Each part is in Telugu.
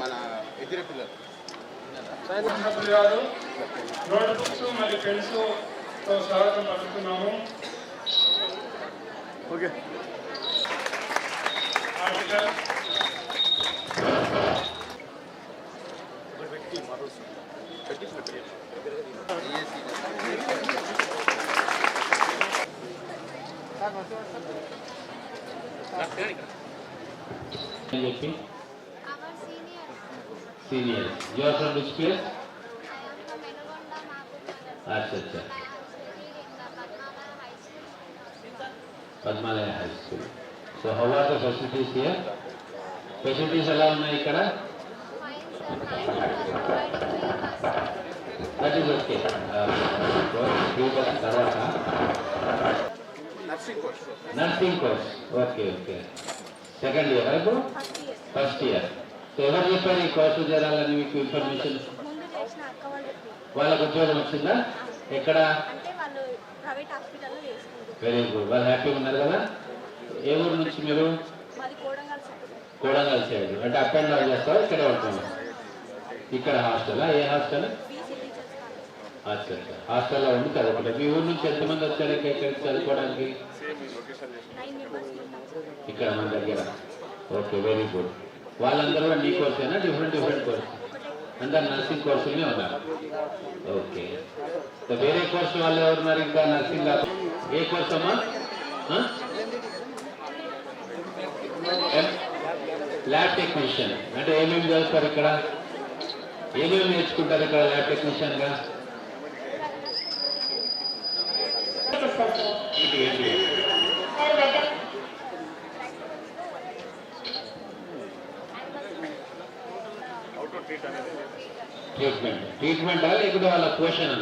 మన ఎదిరే పిల్లలు సభ్యులు గారు నోట్ బుక్స్ మరియు పెన్స్తో స్వాగతం పలుకుతున్నాము ఓకే. ఆర్టికల్ అని BJP? Our seniors. Seniors. You are from which place? I am from Acha, acha. Padmalaya High School. So how are the facilities here? Facilities allowed na ikkada? That is okay. Uh, three bucks tarvata. Nursing course. Nursing course. Okay, okay. Second year ఇప్పుడు. ఫస్ట్ ఇయర్ సో ఎవరు చెప్పారు ఈ కోర్సు చేరాలని మీకు ఇన్ఫర్మేషన్. వాళ్ళకు ఉద్యోగం వచ్చిందా? ఎక్కడ? వెరీ గుడ్ వాళ్ళు హ్యాపీగా ఉన్నారు కదా? ఏ ఊరు నుంచి మీరు? కోడంగల్ సైడ్. అంటే అప్ అండ్ డౌన్ చేస్తారా ఇక్కడే ఉంటున్నాం ఇక్కడ హాస్టల్? ఏ హాస్టల్? అచ్చా హాస్టల్లో ఉండి చదువుకుంటారు మీ ఊరు నుంచి ఎంతమంది వచ్చారు ఇక్కడ ఇక్కడికి చదువుకోవడానికి? ఇక్కడ మన దగ్గర. Okay very good. వాళ్ళందరూ కూడా నీ కోర్సేనా? Different different course. అందరు నర్సింగ్ కోర్సులనే ఉన్నారు. ఓకే. సో వేరే కోర్సు వాళ్ళు ఎవరున్నారు ఇంకా నర్సింగ్ ఏ కోర్స్ అమ్మా? Lab technician. అంటే ఏమేమి చదువుతారు ఇక్కడ? ఏమేమి నేర్చుకుంటారు ఇక్కడ ల్యాబ్ టెక్నీషియన్గా గా ఇది ఏంటి ట్రీట్మెంట్ లేకపోతే వాళ్ళ పోషణ?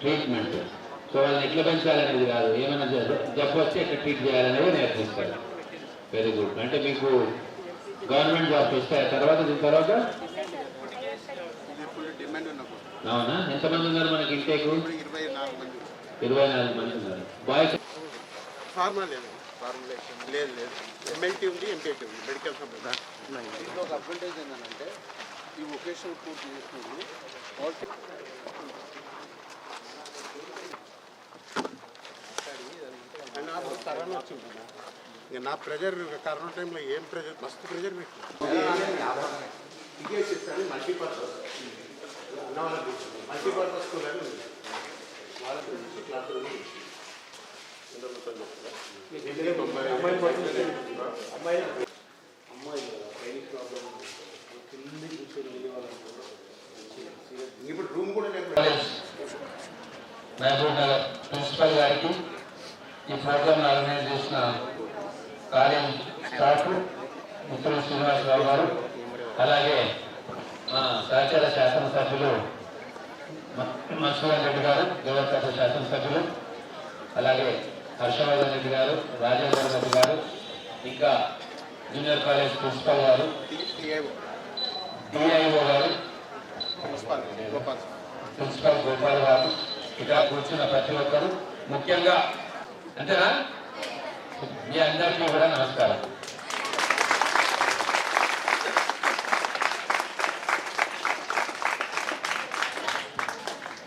ట్రీట్మెంట్. సో వాళ్ళని ఎట్లా పెంచాలనేది కాదు. ఏమైనా జబ్బు వస్తే ఎట్లా ట్రీట్ చేయాలనేది నేర్పిస్తారు. వెరీ గుడ్ అంటే మీకు గవర్నమెంట్ జాబ్స్ వస్తాయి? తర్వాత దీని తర్వాత? అవునా? ఎంతమంది ఉన్నారు మనకి ఇంటేకు? ఇరవై నాలుగు మంది ఇరవై నాలుగు మంది ఉన్నారు. బాయ్స్ ఫార్మా లేదు. ఫార్ములేషన్ లేదు లేదు. ఎంఎల్టీ ఉంది ఎంపీటీ ఉంది. మెడికల్ సంబంధం. అడ్వాంటేజ్ ఏంటంటే ఈ వొకేషనల్ కోర్స్ వాళ్ళకి కదా. ఇక నా ప్రెజర్ కరోనా టైంలో ఏం ప్రెజర్? మస్తు ప్రెజర్ ఇదే చేస్తాను మల్టీపర్పస్. మల్టీపర్పస్ స్కూల్ అని ఉంది. వాళ్ళ గురించి క్లాస్ అమ్మాయి ఇప్పుడు రూమ్ కూడా కాలేజ్ మహబూబ్ నగర్ ప్రిన్సిపల్ గారికి ఈ ప్రోగ్రామ్ ఆర్గనైజ్ చేసిన కాలేజ్ స్టాఫ్ మిత్రులు శ్రీనివాసరావు గారు అలాగే మా సహచార శాసనసభ్యులు మత్స్యవన్ రెడ్డి గారు దేవస్థాన శాసనసభ్యులు అలాగే హర్షవర్ధన్ రెడ్డి గారు రాజేంద్ర రెడ్డి గారు ఇంకా junior college principal garu DIO garu principal Gopal garu ఇక్కడ కూర్చున్న ప్రతి ఒక్కరు ముఖ్యంగా అంతేనా? మీ అందరికీ కూడా నమస్కారం.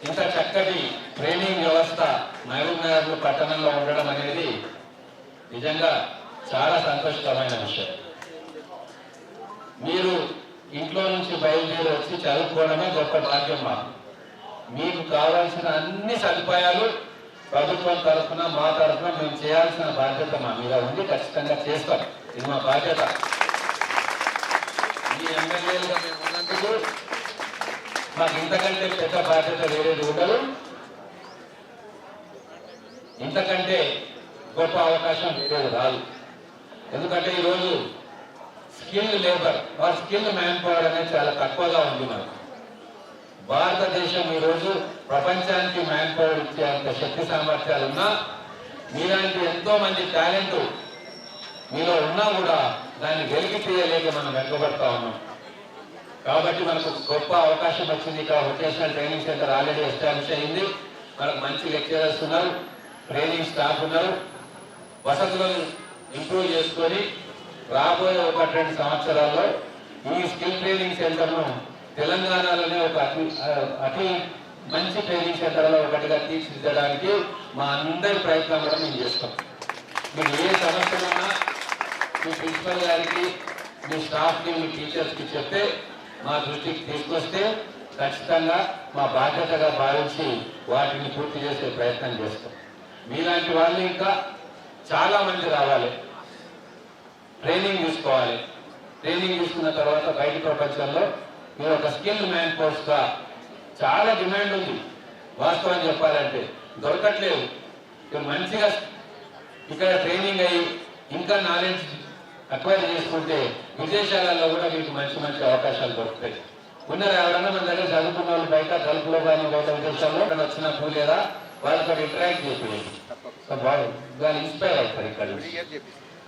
ఇంత చక్కటి ట్రైనింగ్ వ్యవస్థ మహబూబ్ నగర్ పట్టణంలో ఉండడం అనేది నిజంగా చాలా సంతోషకరమైన విషయం. మీరు ఇంట్లో నుంచి బయలుదేరి వచ్చి చదువుకోవడమే గొప్ప భాగ్యం మాకు. మీకు కావాల్సిన అన్ని సదుపాయాలు ప్రభుత్వం తరఫున మా తరఫున మేము చేయాల్సిన బాధ్యత మా మీద ఉంది. ఖచ్చితంగా చేస్తాం. ఇది మా బాధ్యత. ఈ ఎమ్మెల్యేలుగా మేము ఉన్నందుకు మాకు ఇంతకంటే పెద్ద బాధ్యత వేరేది ఉండదు. ఇంతకంటే గొప్ప అవకాశం వేరేది రాదు. ఎందుకంటే ఈరోజు స్కిల్ లేబర్ ఆ స్కిల్ మ్యాన్ పవర్ అనేది చాలా తక్కువగా ఉంది మనకు. భారతదేశం ఈరోజు ప్రపంచానికి మ్యాన్ పవర్ ఇచ్చే అంత శక్తి సామర్థ్యాలు ఉన్నా మీలాంటి ఎంతో మంది టాలెంట్ మీలో ఉన్నా కూడా దాన్ని వెలికి తీయలేక మనం వెనుకబడతా ఉన్నాం. కాబట్టి మనకు గొప్ప అవకాశం వచ్చింది. ఇక్కడ vocational training centre already establish అయింది. మనకు మంచి లెక్చరర్స్ ఉన్నారు ట్రైనింగ్ స్టాఫ్ ఉన్నారు. వసతులను ఇంప్రూవ్ చేసుకొని రాబోయే ఒక రెండు సంవత్సరాల్లో ఈ స్కిల్ ట్రైనింగ్ సెంటర్ను తెలంగాణలోనే ఒక అతి అతి మంచి ట్రైనింగ్ సెంటర్లో ఒకటిగా తీర్చిదిద్దడానికి మా అందరి ప్రయత్నం కూడా మేము చేస్తాం. మీకు ఏ సమస్యలున్నా మీ ప్రిన్సిపల్ గారికి మీ స్టాఫ్కి మీ టీచర్స్కి చెప్తే మా దృష్టికి తీసుకొస్తే ఖచ్చితంగా మా బాధ్యతగా భావించి వాటిని పూర్తి చేసే ప్రయత్నం చేస్తాం. మీలాంటి వాళ్ళు ఇంకా చాలామంది రావాలి. ట్రైనింగ్ తీసుకోవాలి ట్రైనింగ్ తీసుకున్న తర్వాత బయట ప్రపంచంలో మీరు ఒక స్కిల్ మ్యాన్గా చాలా డిమాండ్ ఉంది. వాస్తవం చెప్పాలంటే దొరకట్లేదు. మీరు మంచిగా ఇక్కడ ట్రైనింగ్ అయ్యి ఇంకా నాలెడ్జ్ అక్వైర్ చేసుకుంటే విదేశాలలో కూడా మీకు మంచి మంచి అవకాశాలు దొరుకుతాయి. ఉన్నారా ఎవరన్నా మన దగ్గర చదువుకున్న వాళ్ళు బయట గల్ఫ్లో కానీ బయట విదేశాల్లో వచ్చినప్పుడు లేదా వాళ్ళతో ఇంటరాక్ట్ చేసేయండి సో వాళ్ళు దాన్ని ఇన్స్పైర్ అవుతారు ఇక్కడ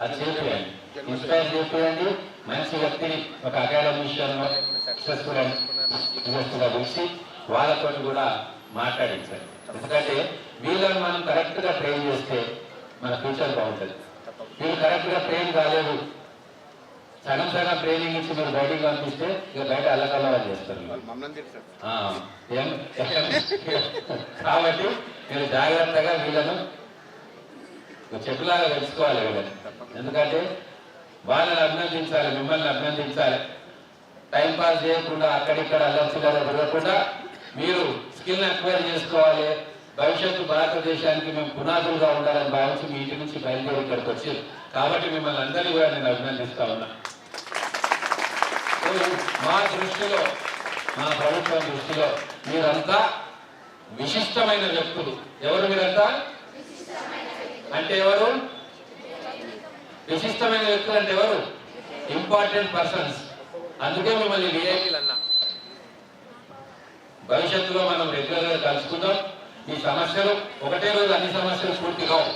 అది చేపియండి. ఇన్స్పైర్ చేపియండి. మంచి వ్యక్తిని ఒక అకాడమిషియన్ సక్సెస్ఫుల్గా పిలిచి వాళ్ళతో కూడా మాట్లాడించాలి ఎందుకంటే వీళ్ళని మనం కరెక్ట్గా ట్రైన్ చేస్తే మన ఫ్యూచర్ బాగుంటుంది. వీళ్ళు కరెక్ట్గా ట్రైన్ కాలేదు. సగం సగం ట్రైనింగ్ ఇచ్చి మీరు బయటికి పంపిస్తే ఇక బయట అల్లకల్లా చేస్తారు కాబట్టి మీరు జాగ్రత్తగా వీళ్ళను చెప్పులాగా తెలుసుకోవాలి కదా. ఎందుకంటే వాళ్ళని అభినందించాలి మిమ్మల్ని అభినందించాలి. టైం పాస్ చేయకుండా అక్కడిక్కడ అల్లర్చిగా తిరగకుండా మీరు స్కిల్ అక్వైర్ చేసుకోవాలి. భవిష్యత్తు భారతదేశానికి మేము పునాదులుగా ఉండాలని భావించి మీ ఇంటి నుంచి బయలుదేరి ఇక్కడికి వచ్చి కాబట్టి మిమ్మల్ని అందరినీ కూడా నేను అభినందిస్తా ఉన్నా. మా దృష్టిలో మా ప్రభుత్వం దృష్టిలో మీరంతా విశిష్టమైన వ్యక్తులు. ఎవరు మీరంతా? అంటే ఎవరు? విశిష్టమైన వ్యక్తులు అంటే ఎవరు? Important persons. అందుకే మిమ్మల్ని విఐపీలు అన్నా. భవిష్యత్తులో మనం రెగ్యులర్గా కలుసుకుందాం. ఈ సమస్యలు ఒకటే రోజు అన్ని సమస్యలు పూర్తి కావు.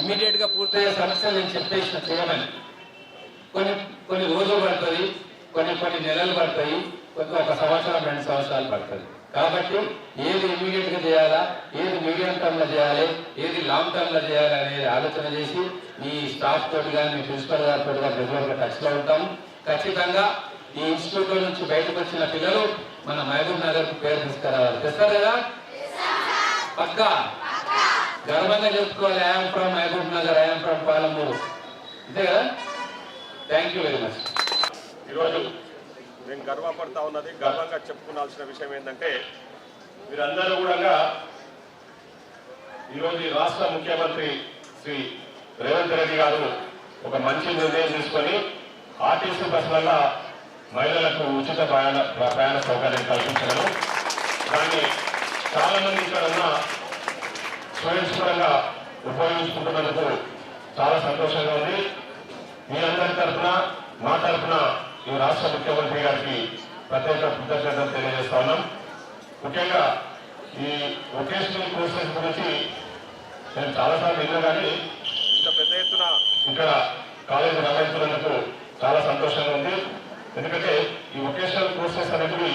ఇమ్మీడియట్గా పూర్తయ్యే సమస్యలు నేను చెప్పేసిన చేయమని కొన్ని కొన్ని రోజులు పడుతుంది కొన్ని కొన్ని నెలలు పడతాయి కొన్ని ఒక సంవత్సరం రెండు సంవత్సరాలు పడుతుంది. కాబట్టి ఏది ఇమీడియట్గా చేయాలా? ఏది మీడియం టర్మ్లో చేయాలి? ఏది లాంగ్ టర్మ్లో చేయాలి అనేది ఆలోచన చేసి మీ స్టాఫ్ తోటి కానీ మీ ప్రిన్సిపల్ గారితో కానీ రెగ్యులర్గా టచ్లో ఉంటాము ఖచ్చితంగా ఈ ఇన్స్టిట్యూట్లో నుంచి బయటకు వచ్చిన పిల్లలు మన మహబూబ్ నగర్ పేరు తీసుకురావాలి. తెస్తారు కదా? పక్కా? గర్వంగా చెప్పుకోవాలి. I'm from Mahabubnagar I'm from Palamuru. అంతే కదా? థ్యాంక్ యూ వెరీ మచ్ ఈరోజు నేను గర్వపడతా ఉన్నది గర్వంగా చెప్పుకోవాల్సిన విషయం ఏంటంటే మీరందరూ కూడా ఈరోజు రాష్ట్ర ముఖ్యమంత్రి శ్రీ రేవంత్ రెడ్డి గారు ఒక మంచి నిర్ణయం తీసుకొని ఆర్టీసీ బస్సులలో మహిళలకు ఉచిత ప్రయాణ ప్రయాణ సౌకర్యం కల్పించడం దాన్ని చాలా మంది ఇక్కడ ఉన్న స్టూడెంట్స్ ఉపయోగించుకుంటున్నందుకు చాలా సంతోషంగా ఉంది. మీ అందరి తరఫున మా తరఫున ఈ రాష్ట్ర ముఖ్యమంత్రి గారికి ప్రత్యేక కృతజ్ఞతలు తెలియజేస్తా ఉన్నాం. ముఖ్యంగా ఈ వొకేషనల్ కోర్సెస్ గురించి నేను చాలాసార్లు విన్నా కానీ ఇంత పెద్ద ఎత్తున ఇక్కడ కాలేజీ నిర్వహిస్తున్నందుకు చాలా సంతోషంగా ఉంది. ఎందుకంటే ఈ వొకేషనల్ కోర్సెస్ అనేవి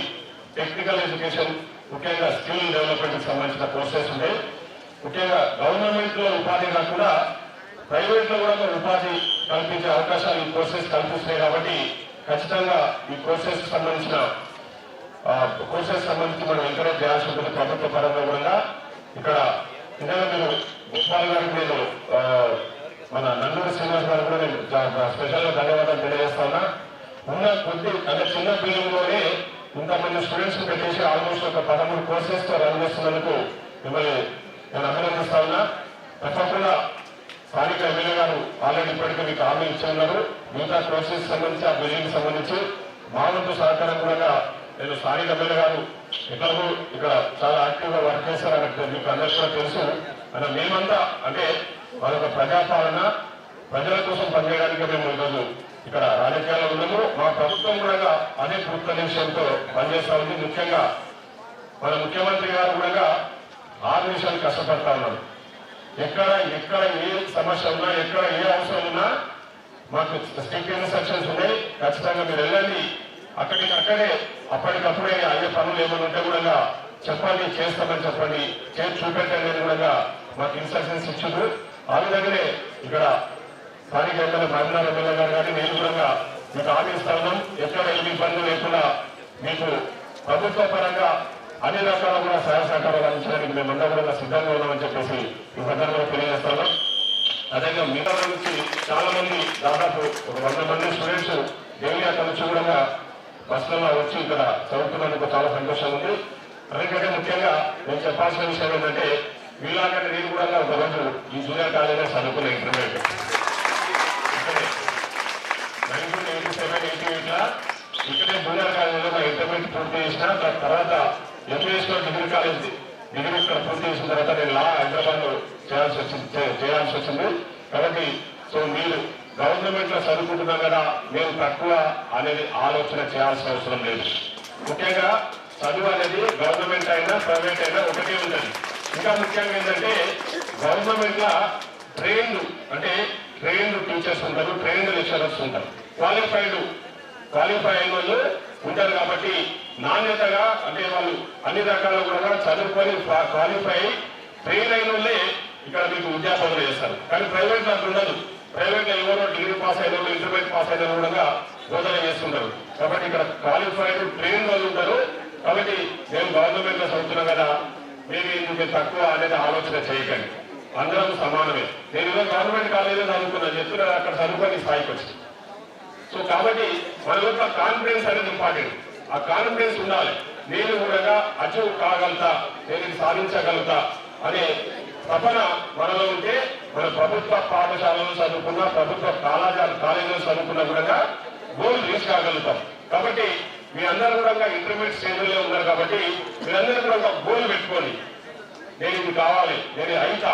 టెక్నికల్ ఎడ్యుకేషన్ ముఖ్యంగా స్కిల్ డెవలప్మెంట్ సంబంధించిన కోర్సెస్ ఉంటాయి ముఖ్యంగా గవర్నమెంట్లో ఉపాధి కాకుండా ప్రైవేట్లో కూడా ఉపాధి కల్పించే అవకాశాలు ఈ కోర్సెస్ కల్పిస్తున్నాయి కాబట్టి ఖచ్చితంగా ఈ కోర్సెస్ సంబంధించిన కోర్సెస్ సంబంధించి మనం ఎంకరేజ్ చేయాల్సి ఉంటుంది ప్రభుత్వ పరంగా కూడా ఇక్కడ ఇంకా మీరు గోపాల్ గారికి నేను మన నందూరి శ్రీనివాస్ గారికి కూడా నేను స్పెషల్గా ధన్యవాదాలు తెలియజేస్తా ఉన్న. కొద్ది అంటే చిన్న పిల్లల్లోనే ఇంతమంది స్టూడెంట్స్ పెట్టేసి ఆల్మోస్ట్ ఒక పదమూడు కోర్సెస్తో రన్ చేస్తున్నందుకు మిమ్మల్ని నేను అభినందిస్తా ఉన్నా. తప్పకుండా స్థానిక ఎమ్మెల్యే గారు ఆల్రెడీ ఇప్పటికే మీకు హామీ ఇచ్చి ఉన్నారు. మిగతా ప్రోసెస్ సంబంధించి ఆ బిల్డింగ్ సంబంధించి మా వంతు సహకారం కూడా నేను స్థానిక ఎమ్మెల్యే గారు ఇతరులు ఇక్కడ చాలా యాక్టివ్గా వర్క్ చేస్తారని మీకు అందరికీ కూడా తెలుసు. మన మేమంతా అంటే వాళ్ళొక ప్రజాపాలన ప్రజల కోసం పనిచేయడానికి మేము ఈరోజు ఇక్కడ రాజకీయాల్లో ఉన్నాము. మా ప్రభుత్వం కూడా అదే పూర్త నిమిషంతో పనిచేస్తా ఉంది. ముఖ్యంగా మన ముఖ్యమంత్రి గారు కూడా ఆరు నిమిషాలు కష్టపడతా ఉన్నారు. ఎక్కడ ఎక్కడ ఏ సమస్య ఉన్నా ఎక్కడ ఏ అవసరం ఉన్నా మాకు స్ట్రిక్ట్ ఇన్స్ట్రక్షన్స్ ఉన్నాయి. ఖచ్చితంగా మీరు వెళ్ళండి. అక్కడికి అక్కడే అప్పటికప్పుడే అయ్యే పనులు ఏమైనా ఉంటే కూడా చెప్పండి చేస్తామని చెప్పండి. చేసి చూపెట్టండి అని కూడా మాకు ఇన్స్ట్రక్షన్స్ ఇచ్చారు ఆ విధంగానే ఇక్కడ స్థానిక ఎమ్మెల్యే ఎమ్మెల్యే గారు కానీ నేను కూడా మీకు ఆదిస్తాను ఎక్కడ ఏ ఇబ్బందులు లేకుండా మీకు ప్రభుత్వ పరంగా అన్ని రకాల కూడా సహాయ సహకారాలు అందించడానికి మేమందరం కూడా సిద్ధంగా ఉన్నామని చెప్పేసి ఈ సందర్భంగా తెలియజేస్తాను అదేవిధంగా మిగతా నుంచి చాలా మంది దాదాపు ఒక వంద మంది స్టూడెంట్స్ డైలీ అక్కడ నుంచి కూడా బస్సులలో వచ్చి ఇక్కడ చదువుతున్నందుకు చాలా సంతోషం ఉంది. అందుకంటే ముఖ్యంగా నేను చెప్పాల్సిన విషయం ఏంటంటే వీళ్ళకంటే నేను కూడా ఒక రోజు ఈ జూనియర్ కాలేజీలో చదువుకున్న intermediate nineteen eighty seven eighty eight ఇక్కడే జూనియర్ కాలేజీలో ఇంటర్మీడియట్ పూర్తి చేసిన తర్వాత ఎంబీఎస్లో డిగ్రీ కాలేజ్. డిగ్రీ పూర్తి చేసిన తర్వాత నేను లా హైదరాబాద్లో చేయాల్సి వచ్చింది చేయాల్సి వచ్చింది. కాబట్టి సో మీరు గవర్నమెంట్లో చదువుకుంటున్నా కదా మేము తక్కువ అనేది ఆలోచన చేయాల్సిన అవసరం లేదు. ముఖ్యంగా చదువు అనేది గవర్నమెంట్ అయినా ప్రైవేట్ అయినా ఒకటే ఉంటుంది. ఇంకా ముఖ్యంగా ఏంటంటే గవర్నమెంట్ లా ట్రైన్డ్ అంటే ట్రైన్డ్ టీచర్స్ ఉంటారు ట్రైన్డ్ లెక్చరర్స్ ఉంటారు. క్వాలిఫైడ్ క్వాలిఫై అయిన వాళ్ళు ఉంటారు కాబట్టి నాణ్యతగా అంటే వాళ్ళు అన్ని రకాల కూడా చదువుకొని క్వాలిఫై ట్రైన్ అయిన వాళ్ళే ఇక్కడ మీకు విద్యాబోధన చేస్తారు. కానీ ప్రైవేట్ అట్లా ఉండదు. ప్రైవేట్లో ఎవరో డిగ్రీ పాస్ అయిన వాళ్ళు ఇంటర్మీడియట్ పాస్ అయిన కూడా బోధన చేస్తుంటారు. కాబట్టి ఇక్కడ క్వాలిఫైడ్ ట్రైన్ వాళ్ళు ఉంటారు. కాబట్టి మేము గవర్నమెంట్లో చదువుతున్నాం కదా మేము ఇందుకు తక్కువ అనేది ఆలోచన చేయకండి. అందరం సమానమే. నేను గవర్నమెంట్ కాలేజీలో చదువుకున్నాను చెప్తున్నారు అక్కడ చదువుకొని స్థాయికి వచ్చింది సో కాబట్టి మన యొక్క కాన్ఫిడెన్స్ అనేది ఇంపార్టెంట్. ఆ కాన్ఫిడెన్స్ ఉండాలి. నేను కూడా అచీవ్ కాగలుగుతా నేను సాధించగలుగుతా అనే తపన మనలో ఉంటే మన ప్రభుత్వ పాఠశాలలో చదువుకున్న ప్రభుత్వ కళాశాల కాలేజీలో చదువుకున్న కూడా గోల్ రీచ్ కాగలుగుతాం. కాబట్టి మీ అందరూ కూడా ఇంటర్మీడియట్ స్టేజ్లో ఉన్నారు కాబట్టి మీరందరూ కూడా ఒక గోల్ పెట్టుకోండి. నేను ఇది కావాలి నేను అయితా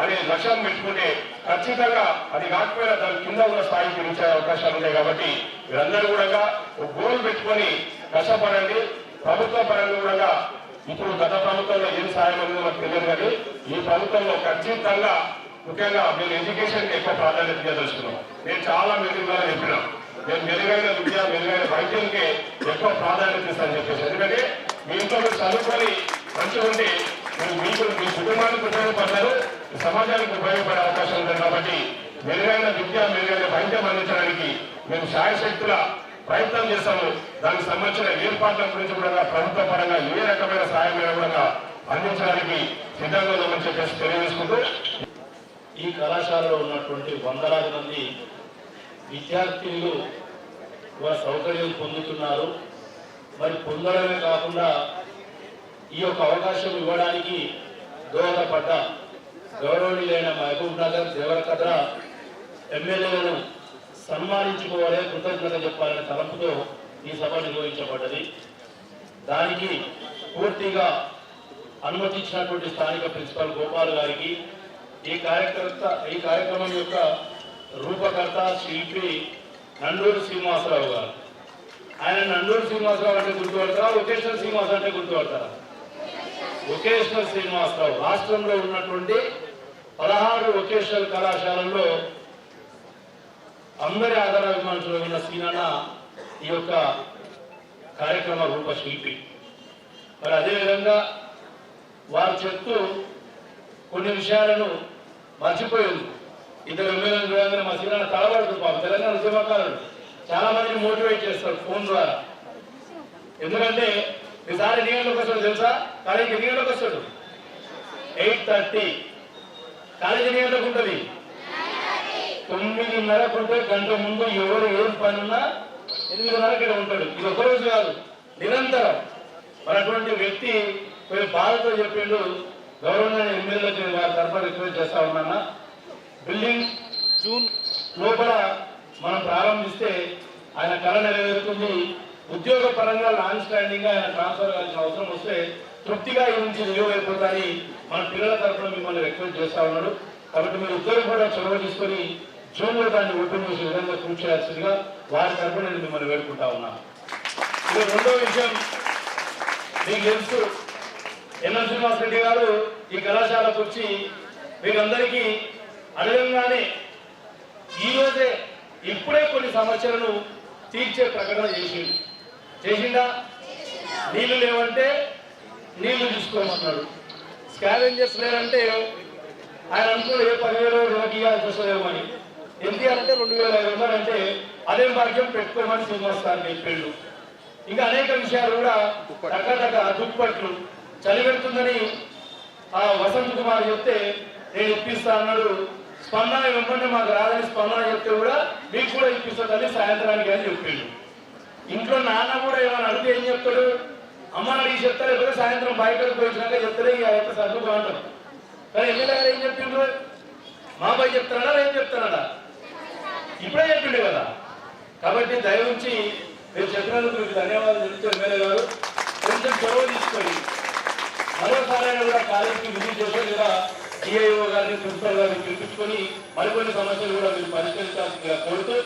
అనే లక్ష్యం పెట్టుకుంటే ఖచ్చితంగా అది కాకపోయినా దాని కింద ఉన్న స్థాయికి రీచ్ అయ్యే అవకాశాలు ఉన్నాయి కాబట్టి మీరందరూ కూడా ఒక గోల్ పెట్టుకొని కష్టపడండి ప్రభుత్వ పరంగా కూడా ఇప్పుడు గత ప్రభుత్వంలో ఏం సాయం అనేది మాకు తెలియదు కానీ ఈ ప్రభుత్వంలో ఖచ్చితంగా ముఖ్యంగా మేము ఎడ్యుకేషన్ ఎక్కువ ప్రాధాన్యత చేస్తున్నాం నేను చాలా మెరుగుగా చెప్పినా. నేను మెరుగైన విద్య మెరుగైన వైద్యంకి ఎక్కువ ప్రాధాన్యత ఇస్తాను చెప్పేసి. ఎందుకంటే మీ ఇంట్లో మీరు చదువుకొని మంచిగా ఉంటే మీరు మీకు మీ కుటుంబానికి ఉపయోగపడతారు సమాజానికి ఉపయోగపడే అవకాశం ఉంది కాబట్టి మెరుగైన విద్య మెరుగైన వైద్యం అందించడానికి మేము సాయశక్తుల ప్రయత్నం చేస్తాము దానికి సంబంధించిన ఏర్పాట్ల గురించి కూడా ప్రభుత్వ పరంగా ఏ రకమైన సహాయమైన కూడా అందించడానికి సిద్ధంగా ఉన్నామని చెప్పేసి తెలియజేసుకుంటూ ఈ కళాశాలలో ఉన్నటువంటి వందలాది మంది విద్యార్థులు వారి సౌకర్యం పొందుతున్నారు. మరి పొందడమే కాకుండా ఈ యొక్క అవకాశం ఇవ్వడానికి దోహదపడ్డ గౌరవనీయులైన మహబూబ్ నగర్ దేవరకద్ర ఎమ్మెల్యేలను సన్మానించుకోవాలి కృతజ్ఞత చెప్పాలనే తలంపుతో ఈ సభ నిర్వహించబడ్డది. దానికి పూర్తిగా అనుమతించినటువంటి స్థానిక ప్రిన్సిపల్ గోపాల్ గారికి ఈ కార్యకర్త ఈ కార్యక్రమం యొక్క రూపకర్త శిల్పి నండూరు శ్రీనివాసరావు గారు. ఆయన నండూరు శ్రీనివాసరావు అంటే గుర్తుపడతారా? వొకేషనల్ శ్రీనివాసరావు అంటే గుర్తుపడతారా? వొకేషనల్ శ్రీనివాసరావు. రాష్ట్రంలో ఉన్నటువంటి పదహారు వొకేషనల్ కళాశాలల్లో అందరి ఆధారాభిమానులు ఉన్న సీనాన ఈ యొక్క కార్యక్రమ రూపశిల్పి. మరి అదేవిధంగా వారు చెప్తూ కొన్ని విషయాలను మర్చిపోయింది. ఇద్దరు ఎమ్మెల్యేలు చూడగానే మా సీనాన తలబడుతుంది పాపం. తెలంగాణ ఉద్యమకారులు చాలా మందిని మోటివేట్ చేస్తారు ఫోన్ ద్వారా. ఎందుకంటే ఈసారి నీళ్ళకి వస్తాడు తెలుసా? కాలేజీ నీళ్ళకి వస్తాడు ఎయిట్ థర్టీ. కాలేజీ ఎన్ని ఉంటుంది. తొమ్మిదిన్నరకు ఉంటే గంట ముందు ఎవరు ఏం పనున్నా ఉన్నా ఇక్కడ ఉంటాడు. ఇది ఒకరోజు కాదు నిరంతరం. మరి అటువంటి వ్యక్తి కొంచెం బాధతో చెప్పిండు గవర్నమెంట్ ఎమ్మెల్యేలకు వారి తరఫున రిక్వెస్ట్ చేస్తా ఉన్నా బిల్డింగ్ జూన్ లోపల మనం ప్రారంభిస్తే ఆయన కళ నెరవేరుతుంది. ఉద్యోగ పరంగా లాంగ్ స్టాండింగ్గా ఆయన ట్రాన్స్ఫర్ కావాల్సిన అవసరం వస్తే తృప్తిగా ఈ నుంచి విలువ అయిపోతారని మన పిల్లల తరఫున మిమ్మల్ని రిక్వెస్ట్ చేస్తా ఉన్నాడు. కాబట్టి మీరు ఉద్యోగం కూడా చొరవ తీసుకొని జూన్ దాన్ని ఓపెన్ చేసే విధంగా కృషి చేయాల్సిందిగా వారి తరఫున నేను మిమ్మల్ని వేడుకుంటా ఉన్నాను ఇక రెండో విషయం మీకు తెలుసు ఎన్ఎం శ్రీనివాస్ రెడ్డి గారు ఈ కళాశాలకు వచ్చి మీరందరికీ అడగంగానే ఈ రోజే ఇప్పుడే కొన్ని సమస్యలను తీర్చే ప్రకటన చేసిండు. చేసిండా? నీళ్ళు లేవంటే నీళ్ళు తీసుకోమన్నాడు స్కావెంజర్స్ లేరంటే ఆయన అనుకున్న ఏ పదివేలు రోజుకి ఇవ్వాల్సి వస్తుందేమో అని. ఎన్టీఆర్ అంటే రెండు వేల ఐదు వందలు అంటే అదేం భాగ్యం పెట్టుకోమని శ్రీనివాస్ గారు చెప్పాడు. ఇంకా అనేక విషయాలు కూడా టక్కటక్క దుప్పట్లు చలి పెడుతుందని ఆ వసంత్ కుమార్ చెప్తే నేను ఇప్పిస్తా అన్నాడు. స్పందన వెంబడి మాకు రాదని స్పందన చెప్తే కూడా మీకు కూడా ఇప్పిస్తుందని సాయంత్రానికి అని చెప్పిండు. ఇంట్లో నాన్న కూడా ఏమైనా అడిగితే ఏం చెప్తాడు? అమ్మ అడిగి చెప్తారు లేకపోతే సాయంత్రం బయటకు పోయించినాక చెప్తారే ఇక అయితే సర్దుకు అంటారు కానీ ఎమ్మెల్యే గారు ఏం చెప్పిండ్రు? మా అబ్బాయి చెప్తాడా ఏం చెప్తాడా ఇప్పుడే చెప్పిండే కదా. కాబట్టి దయ ఉంచి మీరు చెప్పినందుకు మీకు ధన్యవాదాలు చెప్తూ ఎమ్మెల్యే గారు. కొంచెం చొరవ తీసుకొని మరోసారైనా కూడా కాలేజీకి విజిట్ చేస్తే లేదా డిఐఓ గారిని ప్రిన్సిపల్ గారిని పిలిపించుకొని మరికొన్ని సమస్యలు కూడా మీరు పరిష్కరించాల్సిందిగా కోరుతూ